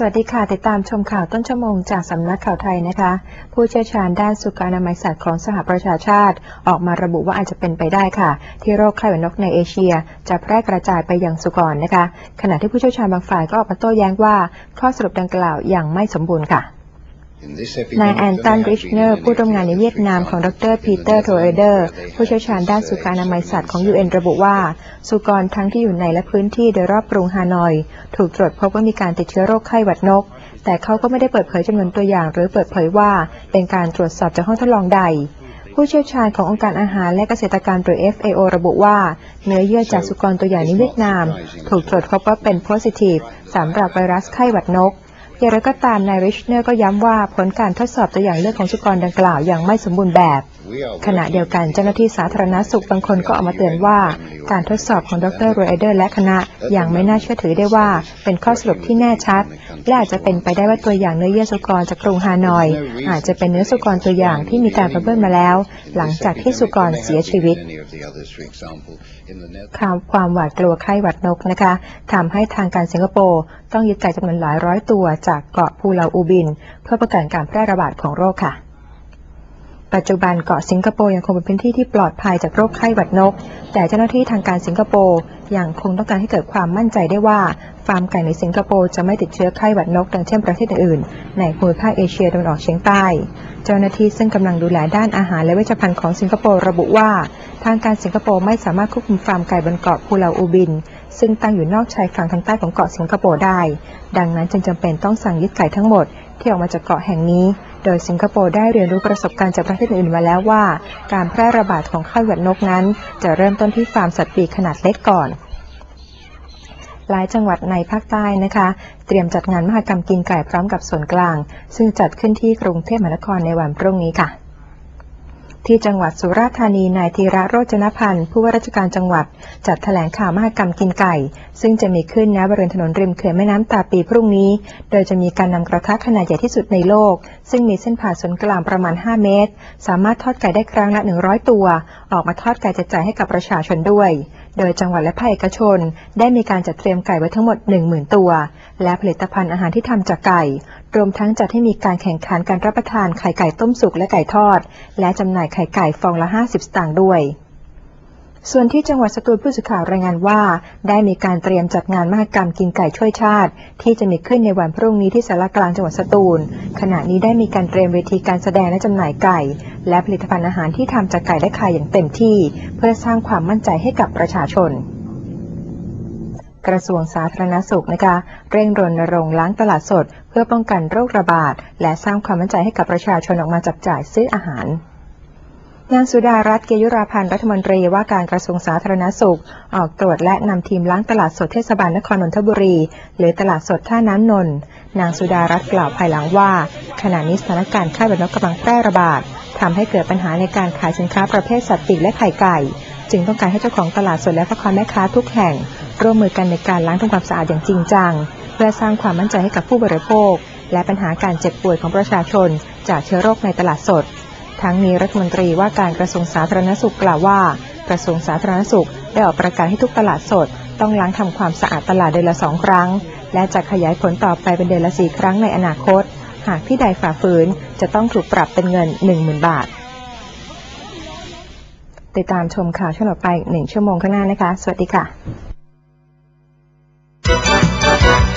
สวัสดีค่ะ ติดตามชมข่าวต้นชั่วโมงจากสำนักข่าวไทยนะคะ ผู้เชี่ยวชาญด้านสุขอนามัยสัตว์ของสหประชาชาติ ออกมาระบุว่าอาจจะเป็นไปได้ค่ะ ที่โรคไข้หวัดนกในเอเชีย จะแพร่กระจายไปยังสุกรนะคะ ขณะที่ผู้เชี่ยวชาญบางฝ่ายก็ออกมาโต้แย้งว่า ข้อสรุปดังกล่าวยังไม่สมบูรณ์ค่ะ นายแอนตันริชเนอร์ ผู้ร่วมงานในเวียดนามของดรปีเตอร์โทเอเดอร์ ผู้เชี่ยวชาญด้านสุขอนามัยสัตว์ของ UN ระบุว่า สุกรทั้งที่อยู่ในและพื้นที่โดยรอบกรุงฮานอย ถูกตรวจพบว่ามีการติดเชื้อโรคไข้หวัดนก แต่เขาก็ไม่ได้เปิดเผยจำนวนตัวอย่าง หรือเปิดเผยว่าเป็นการตรวจสอบจากห้องทดลองใด ผู้เชี่ยวชาญขององค์การอาหารและเกษตรกรรมหรือ FAO ระบุว่า เนื้อเยื่อจากสุกรตัวอย่างในเวียดนาม ถูกตรวจพบว่าเป็นโพซิทีฟสำหรับไวรัสไข้หวัดนก อย่างไรก็ตามนายริชเนอร์ก็ย้ำว่าผลการทดสอบตัวอย่างเลือดของสุกรดังกล่าวยังไม่สมบูรณ์แบบ ขณะเดียวกันเจ้าหน้าที่สาธารณสุขบางคนก็ออกมาเตือนว่า การทดสอบของดรโรเดอร์และคณะยังไม่น่าเชื่อถือได้ว่า เป็นข้อสรุปที่แน่ชัด และอาจจะเป็นไปได้ว่าตัวอย่างเนื้อเยื่อสุกรจากกรุงฮานอย อาจจะเป็นเนื้อสุกรตัวอย่างที่มีการประเบิดมาแล้ว หลังจากที่สุกรเสียชีวิตข่าวความหวาดกลัวไข้หวัดนกนะคะทำให้ทางการสิงคโปร์ต้องยึดไก่จำนวนหลายร้อยตัวจากเกาะพูเลาอูบิน เพื่อป้องกันการแพร่ระบาดของโรคค่ะ ปัจจุบันเกาะสิงคโปร์ยังคงเป็นพื้นที่ที่ปลอดภัยจากโรคไข้หวัดนก แต่เจ้าหน้าที่ทางการสิงคโปร์ยังคงต้องการให้เกิดความมั่นใจได้ว่า ฟาร์มไก่ในสิงคโปร์จะไม่ติดเชื้อไข้หวัดนกดังเช่นประเทศอื่นๆในภูมิภาคเอเชียตะวันออกเฉียงใต้ เจ้าหน้าที่ซึ่งกำลังดูแลด้านอาหารและเวชภัณฑ์ของสิงคโปร์ระบุว่า ทางการสิงคโปร์ไม่สามารถควบคุมฟาร์มไก่บนเกาะพูเลาอูบิน ซึ่งตั้งอยู่นอกชายฝั่งทางใต้ของเกาะสิงคโปร์ได้ ดังนั้นจึงจำเป็นต้องสั่งยึดไก่ทั้งหมดที่ออกมาจากเกาะแห่งนี้ โดยสิงคโปร์ได้เรียนรู้ประสบการณ์จากประเทศอื่นมาแล้วว่า การแพร่ระบาดของไข้หวัดนกนั้น จะเริ่มต้นที่ฟาร์มสัตว์ปีกขนาดเล็กก่อนหลายจังหวัดในภาคใต้นะคะ เตรียมจัดงานมหกรรมกินไก่พร้อมกับส่วนกลาง ซึ่งจัดขึ้นที่กรุงเทพมหานครในวันพรุ่งนี้ค่ะ ที่จังหวัดสุราษฎร์ธานี นายธีระโรจนพันธ์ ผู้ว่าราชการจังหวัด จัดแถลงข่าวมหกรรมกินไก่ ซึ่งจะมีขึ้นณบริเวณถนนริมเขื่อนแม่น้ำตาปีพรุ่งนี้ โดยจะมีการนำกระทะขนาดใหญ่ที่สุดในโลก ซึ่งมีเส้นผ่าศูนย์กลางประมาณ 5 เมตร สามารถทอดไก่ได้ครั้งละ 100 ตัว ออกมาทอดไก่จะจ่ายให้กับประชาชนด้วย โดยจังหวัดและภาคเอกชน ได้มีการจัดเตรียมไก่ไว้ทั้งหมด 10,000 ตัว และผลิตภัณฑ์อาหารที่ทำจากไก่ รวมทั้งจัดให้มีการแข่งขันการรับประทานไข่ไก่ต้มสุกและไก่ทอด และจำหน่ายไข่ไก่ฟองละ 50 สตางค์ด้วย ส่วนที่จังหวัดสตูลผู้สื่อข่าวรายงานว่า ได้มีการเตรียมจัดงานมหกรรมกินไก่ช่วยชาติ ที่จะมีขึ้นในวันพรุ่งนี้ที่สารกลางจังหวัดสตูล ขณะนี้ได้มีการเตรียมเวทีการแสดงและจำหน่ายไก่ และผลิตภัณฑ์อาหารที่ทำจากไก่และไข่อย่างเต็มที่ เพื่อสร้างความมั่นใจให้กับประชาชนกระทรวงสาธารณสุขนะคะเร่งรณรงค์ล้างตลาดสด เพื่อป้องกันโรคระบาด และสร้างความมั่นใจให้กับประชาชนออกมาจับจ่ายซื้ออาหาร นางสุดารัตน์เกยุราพันธ์รัฐมนตรีว่าการกระทรวงสาธารณสุข ออกตรวจและนำทีมล้างตลาดสดเทศบาลนครนนทบุรี หรือตลาดสดท่าน้ำนนท์นางสุดารัตน์กล่าวภายหลังว่า ขณะนี้สถานการณ์ไข้หวัดนกกำลังแพร่ระบาดทำให้เกิดปัญหาในการขายสินค้าประเภทสัตว์ปีกและไข่ไก่ จึงต้องการให้เจ้าของตลาดสดและพ่อค้าแม่ค้าทุกแห่ง ร่วมมือกันในการล้างทำความสะอาดอย่างจริงจัง เพื่อสร้างความมั่นใจให้กับผู้บริโภค และปัญหาการเจ็บป่วยของประชาชน จากเชื้อโรคในตลาดสด ทั้งนี้รัฐมนตรีว่าการกระทรวงสาธารณสุขกล่าวว่า กระทรวงสาธารณสุขได้ออกประกาศให้ทุกตลาดสด ต้องล้างทำความสะอาดตลาดเดือนละสองครั้ง และจะขยายผลต่อไปเป็นเดือนละสี่ครั้งในอนาคต หากที่ใดฝ่าฝืนจะต้องถูกปรับเป็นเงิน 10,000 บาท ติดตามชมข่าวช่วงต่อไปหนึ่งชั่วโมงข้างหน้านะคะ สวัสดีค่ะ